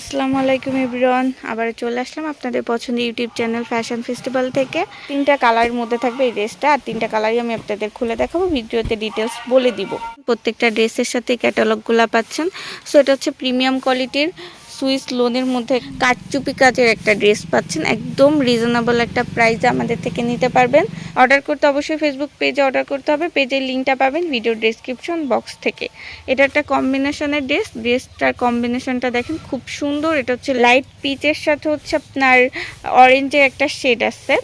আসসালামু আলাইকুম এভরিওয়ান। আবার চলে আসলাম আপনাদের পছন্দের ইউটিউব চ্যানেল ফ্যাশন ফেস্টিভ্যাল থেকে। তিনটা কালারের মধ্যে থাকবে এই ড্রেসটা। আর তিনটা কালারই আমি আপনাদের খুলে দেখাবো, ভিডিওতে ডিটেলস বলে দিব। প্রত্যেকটা ড্রেসের সাথে ক্যাটালগুলো পাচ্ছেন। সো এটা হচ্ছে প্রিমিয়াম কোয়ালিটির সুইস লোনের মধ্যে কাঠচুপি কাজের একটা ড্রেস পাচ্ছেন। একদম রিজনেবল একটা প্রাইসে আমাদের থেকে নিতে পারবেন। অর্ডার করতে অবশ্যই ফেসবুক পেজে অর্ডার করতে হবে। পেজের লিঙ্কটা পাবেন ভিডিও ডেসক্রিপশন বক্স থেকে। এটা একটা কম্বিনেশনের ড্রেস ড্রেসটার কম্বিনেশনটা দেখেন, খুব সুন্দর। এটা হচ্ছে লাইট পিচের সাথে হচ্ছে আপনার অরেঞ্জের একটা শেড আছে।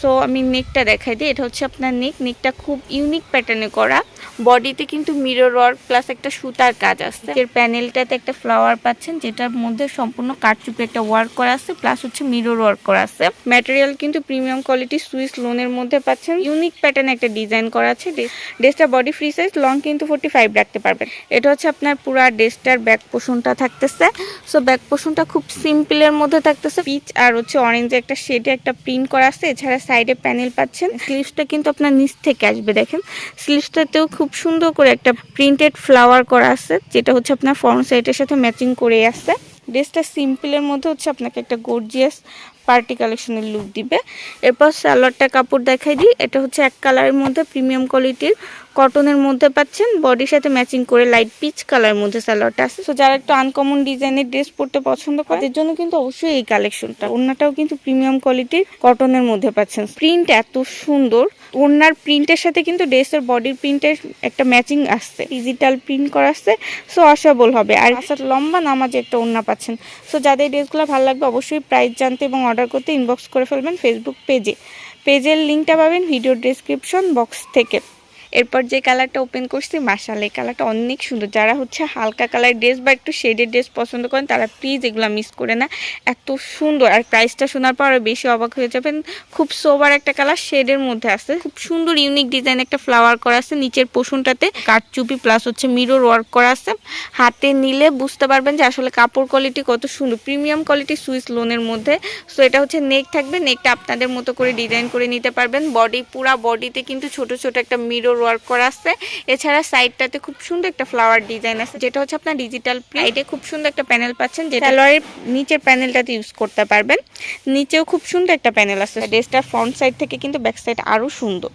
সো আমি নেকটা দেখাই দিই। এটা হচ্ছে আপনার নেক নেকটা খুব ইউনিক প্যাটার্নে করা। বডিতে কিন্তু মিরর ওয়ার্ক প্লাস একটা সুতার কাজ আছে। এর প্যানেলটাতে একটা ফ্লাওয়ার পাচ্ছেন, যেটার মধ্যে সম্পূর্ণ কাঠচুপে একটা ওয়ার্ক করা আছে প্লাস হচ্ছে মিরর ওয়ার্ক করা আছে। ম্যাটেরিয়াল কিন্তু প্রিমিয়াম কোয়ালিটি সুইস লোনের মধ্যে পাচ্ছেন। ইউনিক প্যাটার্ন একটা ডিজাইন করা আছে। ড্রেসটা বডি ফ্রি সাইজ লং কিন্তু ফোর্টি ফাইভ রাখতে পারবেন। এটা হচ্ছে আপনার পুরা ড্রেসটার ব্যাক পোষণটা থাকতেছে। সো ব্যাক পোষণটা খুব সিম্পলের মধ্যে থাকতেছে। পিচ আর হচ্ছে অরেঞ্জে একটা শেডে একটা প্রিন্ট করা আছে। এছাড়া সাইডে প্যানেল পাচ্ছেন। স্লিভসটা কিন্তু আপনার নিচ থেকে আসবে, দেখেন। স্লিভসটাতেও খুব সুন্দর করে একটা প্রিন্টেড ফ্লাওয়ার করা আছে, যেটা হচ্ছে আপনার ফ্রন্ট সাইডের সাথে ম্যাচিং করে আসছে। ড্রেসটা সিম্পলের মধ্যে হচ্ছে আপনাকে একটা গর্জিয়াস পার্টি কালেকশনের লুক দিবে। এরপর সালোয়ারটা কাপড় দেখাই দিই। এটা হচ্ছে এক কালারের মধ্যে প্রিমিয়াম কোয়ালিটির কটনের মধ্যে পাচ্ছেন। বডির সাথে ম্যাচিং করে লাইট পিচ কালারের মধ্যে সালোয়ারটা আছে। তো যারা একটু আনকমন ডিজাইনের ড্রেস পরতে পছন্দ করে তাদের জন্য কিন্তু অবশ্যই এই কালেকশনটা অন্যটাও কিন্তু প্রিমিয়াম কোয়ালিটির কটনের মধ্যে পাচ্ছেন। প্রিন্ট এত সুন্দর। ওড়নার প্রিন্টের সাথে কিন্তু ড্রেসের বডির প্রিন্টের একটা ম্যাচিং আসছে। ডিজিটাল প্রিন্ট করা আসছে সো অসাবল হবে। আর আসার লম্বা নামাজে একটা ওনা পাচ্ছেন। সো যাদের ড্রেসগুলো ভালো লাগবে অবশ্যই প্রাইস জানতে এবং অর্ডার করতে ইনবক্স করে ফেলবেন ফেসবুক পেজে পেজের লিঙ্কটা পাবেন ভিডিও ডিসক্রিপশন বক্স থেকে। এরপর যে কালারটা ওপেন করছি মাসাল এই কালারটা অনেক সুন্দর। যারা হচ্ছে হালকা কালার ড্রেস বা একটু শেডের ড্রেস পছন্দ করেন, তারা প্লিজ এগুলো মিস করে না। এত সুন্দর, আর প্রাইসটা শোনার পর বেশি অবাক হয়ে যাবেন। খুব সোবার একটা কালার শেডের মধ্যে আছে। খুব সুন্দর ইউনিক ডিজাইন একটা ফ্লাওয়ার করা আছে নিচের পোষণটাতে। কাঠচুপি প্লাস হচ্ছে মিরর ওয়ার্ক করা আছে। হাতে নিলে বুঝতে পারবেন যে আসলে কাপড় কোয়ালিটি কত সুন্দর। প্রিমিয়াম কোয়ালিটি সুইস লোনের মধ্যে। সো এটা হচ্ছে নেক থাকবে নেকটা আপনাদের মতো করে ডিজাইন করে নিতে পারবেন। বডি পুরা বডিতে কিন্তু ছোট ছোট একটা মিরর ওয়ার্ক করা আছে। এছাড়া সাইডটাতে খুব সুন্দর একটা ফ্লাওয়ার ডিজাইন আছে যেটা হচ্ছে আপনার ডিজিটাল প্লাইডে খুব সুন্দর একটা প্যানেল পাচ্ছেন যেটা সালোয়ারের নিচের প্যানেলটাতে ইউজ করতে পারবেন। নিচেও খুব সুন্দর একটা প্যানেল আছে। ড্রেসটার ফ্রন্ট সাইড থেকে কিন্তু ব্যাক সাইড আরও সুন্দর।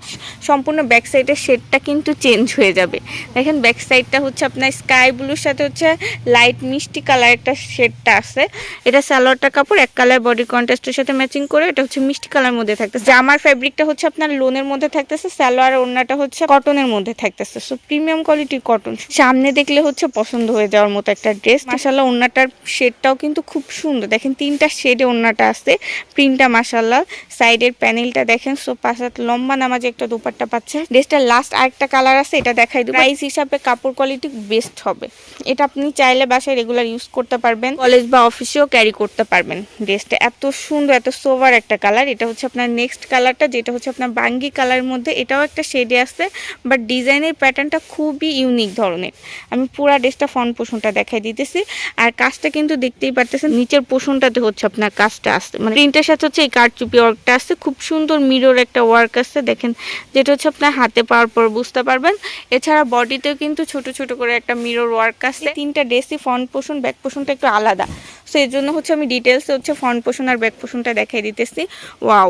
সম্পূর্ণ ব্যাক সাইডের শেডটা কিন্তু চেঞ্জ হয়ে যাবে। দেখেন ব্যাক সাইডটা হচ্ছে আপনার স্কাই ব্লুর সাথে হচ্ছে লাইট মিষ্টি কালার একটা শেডটা আছে। এটা সালোয়ারটা কাপড় এক কালার বডি কন্ট্রাস্টের সাথে ম্যাচিং করে এটা হচ্ছে মিষ্টি কালার মধ্যে থাকতেছে। জামার ফ্যাব্রিকটা হচ্ছে আপনার লোনের মধ্যে থাকতেছে সালোয়ার ওড়নাটা হচ্ছে কটনের মধ্যে থাকতেছে। সো প্রিমিয়াম কোয়ালিটির কটন সামনে দেখলে হচ্ছে পছন্দ হয়ে যাওয়ার মতো একটা ড্রেস মাসাল্লাহ ওড়নাটার শেডটাও কিন্তু খুব সুন্দর। দেখেন, তিনটা শেডে ওড়নাটা আছে। প্রিন্টটা মাসাল্লাহ সাইডের প্যানেলটা দেখেন। সো পাশাত লম্বা নামাজে একটা দুপাট্টা পাচ্ছে। ড্রেসটার লাস্ট আরেকটা কালার আছে। এটা দেখাই দেবো। প্রাইস হিসাবে কাপড় কোয়ালিটি বেস্ট হবে। এটা আপনি চাইলে বাসায় রেগুলার ইউজ করতে পারবেন। কলেজ বা অফিসেও ক্যারি করতে পারবেন। ড্রেসটা এত সুন্দর, এত সোভার একটা কালার এটা হচ্ছে আপনার নেক্সট কালারটা যেটা হচ্ছে আপনার বাঙ্গি কালারের মধ্যে। এটাও একটা শেডে আছে। বাট ডিজাইনের প্যাটার্নটা খুবই ইউনিক ধরনের। আমি পুরা ড্রেসটা ফ্রন্ট পোষণটা দেখাই দিতেছি। আর কাজটা কিন্তু দেখতেই পারতেছেন, নিচের পোষণটাতে হচ্ছে আপনার কাজটা আসছে মানে প্রিন্টের সাথে হচ্ছে এই কারচুপি ওয়ার্কটা আসছে খুব সুন্দর মিরর একটা ওয়ার্ক আসছে দেখেন, যেটা হচ্ছে আপনার হাতে পাওয়ার পর বুঝতে পারবেন। এছাড়া বডিতেও কিন্তু ছোট ছোট করে একটা মিরর ওয়ার্ক আসছে তিনটা ড্রেসই ফ্রন্ট পোষণ ব্যাক পোষণটা একটু আলাদা। সো এর জন্য হচ্ছে আমি ডিটেলসে হচ্ছে ফ্রন্ট পোষণ আর ব্যাক পোষণটা দেখাই দিতেছি। ওয়াও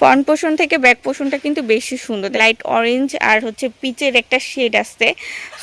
ফ্রন্ট পোর্শন থেকে ব্যাক পোর্শনটা কিন্তু বেশি সুন্দর। লাইট অরেঞ্জ আর হচ্ছে পিচের একটা শেড আসছে।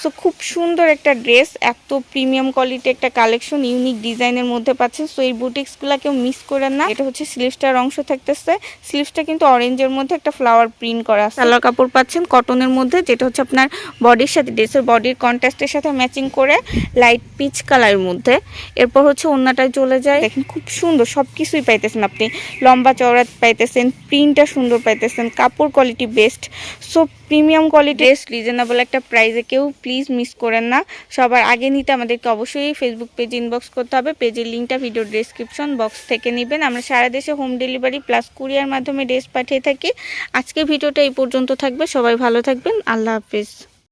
সো খুব সুন্দর একটা ড্রেস এত প্রিমিয়াম কোয়ালিটি একটা কালেকশন ইউনিক ডিজাইনের মধ্যে পাচ্ছেন। সো এই বুটিক্সগুলো কেউ মিস করেন না। এটা হচ্ছে স্লিভসটার অংশ থাকতেছে। স্লিভসটা কিন্তু অরেঞ্জের মধ্যে একটা ফ্লাওয়ার প্রিন্ট করা আছে। সালোয়ার কাপড় পাচ্ছেন কটনের মধ্যে যেটা হচ্ছে আপনার বডির সাথে ড্রেসের বডির কন্ট্রাস্টের সাথে ম্যাচিং করে লাইট পিচ কালারের মধ্যে। এরপর হচ্ছে অন্যটায় চলে যায়। দেখেন খুব সুন্দর সব কিছুই পাইতেছেন আপনি। লম্বা চওড়া পাইতেছেন প্রিন্টটা সুন্দর পাইতেছেন। কাপড় quality best so premium quality best reasonable একটা প্রাইসে কেউ প্লিজ মিস করেন না। সবার আগে নিতে আমাদেরকে অবশ্যই ফেসবুক পেজ ইনবক্স করতে হবে। পেজের লিঙ্কটা ভিডিও ডিসক্রিপশন বক্স থেকে নেবেন। আমরা সারা দেশে হোম ডেলিভারি প্লাস কুরিয়ার মাধ্যমে ড্রেস পাঠিয়ে থাকি। আজকে ভিডিওটা এই পর্যন্ত থাকবে। সবাই ভালো থাকবেন। আল্লাহ হাফিজ।